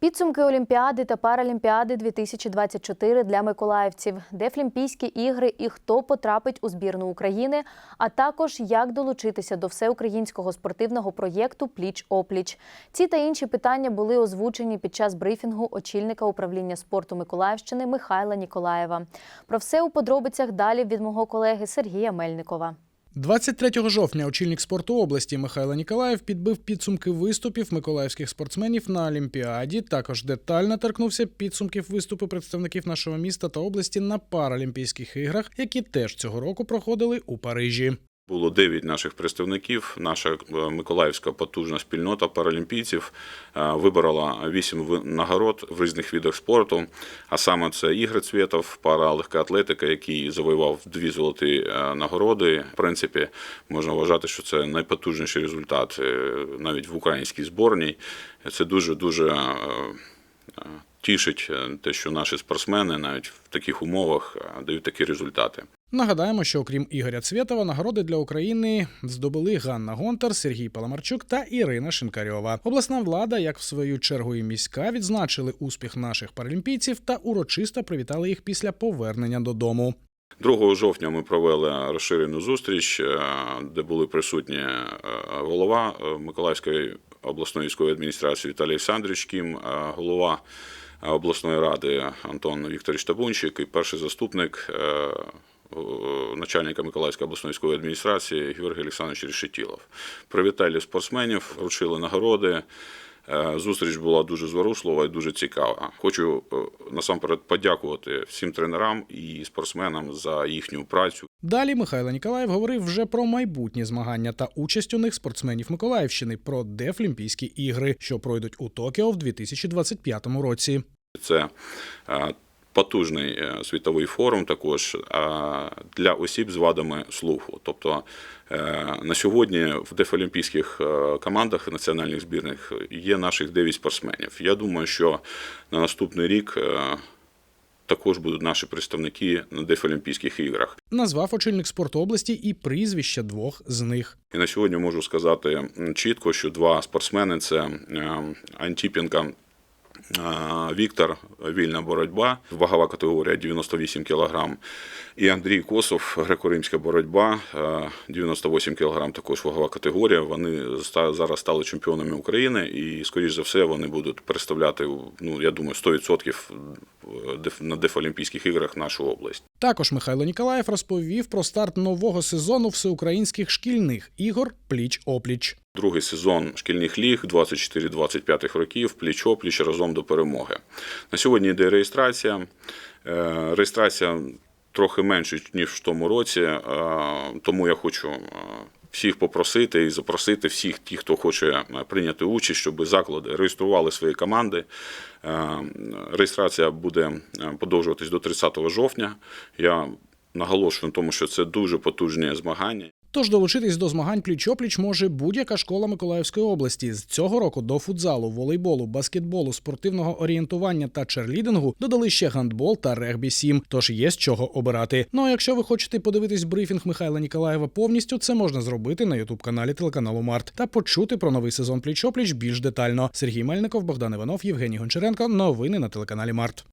Підсумки Олімпіади та Паралімпіади 2024 для миколаївців, Дефлімпійські ігри і хто потрапить у збірну України, а також як долучитися до всеукраїнського спортивного проєкту Пліч опліч. Ці та інші питання були озвучені під час брифінгу очільника управління спорту Миколаївщини Михайла Ніколаєва. Про все у подробицях далі від мого колеги Сергія Мельникова. 23 жовтня очільник спорту області Михайло Ніколаєв підбив підсумки виступів миколаївських спортсменів на Олімпіаді. Також детально торкнувся підсумків виступу представників нашого міста та області на Паралімпійських іграх, які теж цього року проходили у Парижі. Було дев'ять наших представників. Наша е, миколаївська потужна спільнота паралімпійців е, виборола вісім ви- нагород в різних видах спорту. А саме це ігри Цвєтов, паралегка атлетика, який завоював дві золоті е, нагороди. В принципі, можна вважати, що це найпотужніший результат навіть в українській зборній. Це дуже дуже тішить е, те, що наші спортсмени навіть в таких умовах е, дають такі результати. Нагадаємо, що окрім Ігоря Цвєтова, нагороди для України здобули Ганна Гонтар, Сергій Паламарчук та Ірина Шинкарьова. Обласна влада, як в свою чергу і міська, відзначили успіх наших паралімпійців та урочисто привітали їх після повернення додому. 2 жовтня ми провели розширену зустріч, е, де були присутні е, голова е, Миколаївської обласної військової адміністрації Віталій Олександрович Кім, голова обласної ради Антон Вікторович Табунчик і перший заступник е, е, начальника Миколаївської обласної військової адміністрації Георгій Олександрович Решетілов. Привітали спортсменів, вручили нагороди. Е, Зустріч була дуже зворушлива і дуже цікава. Хочу е, насамперед подякувати всім тренерам і спортсменам за їхню працю. Далі Михайло Ніколаєв говорив вже про майбутні змагання та участь у них спортсменів Миколаївщини про Дефлімпійські ігри, що пройдуть у Токіо в 2025 році. Це е, потужний е, світовий форум також е, для осіб з вадами слуху. Тобто е, на сьогодні в дефолімпійських командах національних збірних є наших 9 спортсменів. Я думаю, що на наступний рік також будуть наші представники на дефолімпійських іграх. Назвав очільник спорту області і прізвища двох з них. І на сьогодні можу сказати чітко, що два спортсмени це е, Антіпенко е, Віктор, вільна боротьба, вагова категорія 98 кг. І Андрій Косов, греко-римська боротьба, е, 98 кг, також вагова категорія. Вони зараз стали чемпіонами України і, скоріш за все, вони будуть представляти, ну, я думаю, 100% деф- на Дефолімпійських іграх нашу область. Також Михайло Ніколаєв розповів про старт нового сезону всеукраїнських шкільних ігор Пліч опліч. Другий сезон шкільних ліг 24-25 років, пліч-опліч разом до перемоги. На сьогодні йде реєстрація. Е, Реєстрація трохи менше, ніж в тому році, е, тому я хочу е, всіх попросити і запросити всіх тих, хто хоче е, прийняти участь, щоб заклади реєстрували свої команди. Е, Реєстрація буде е, подовжуватись до 30 жовтня. Я наголошую на тому, що це дуже потужні змагання. Тож долучитись до змагань пліч-опліч може будь-яка школа Миколаївської області. З цього року до футзалу, волейболу, баскетболу, спортивного орієнтування та черлідингу додали ще гандбол та регбі 7, тож є з чого обирати. Ну а якщо ви хочете подивитись брифінг Михайла Ніколаєва повністю, це можна зробити на ютуб каналі телеканалу Март та почути про новий сезон пліч-опліч більш детально. Сергій Мельников, Богдан Іванов, Євгеній Гончаренко. Новини на телеканалі Март.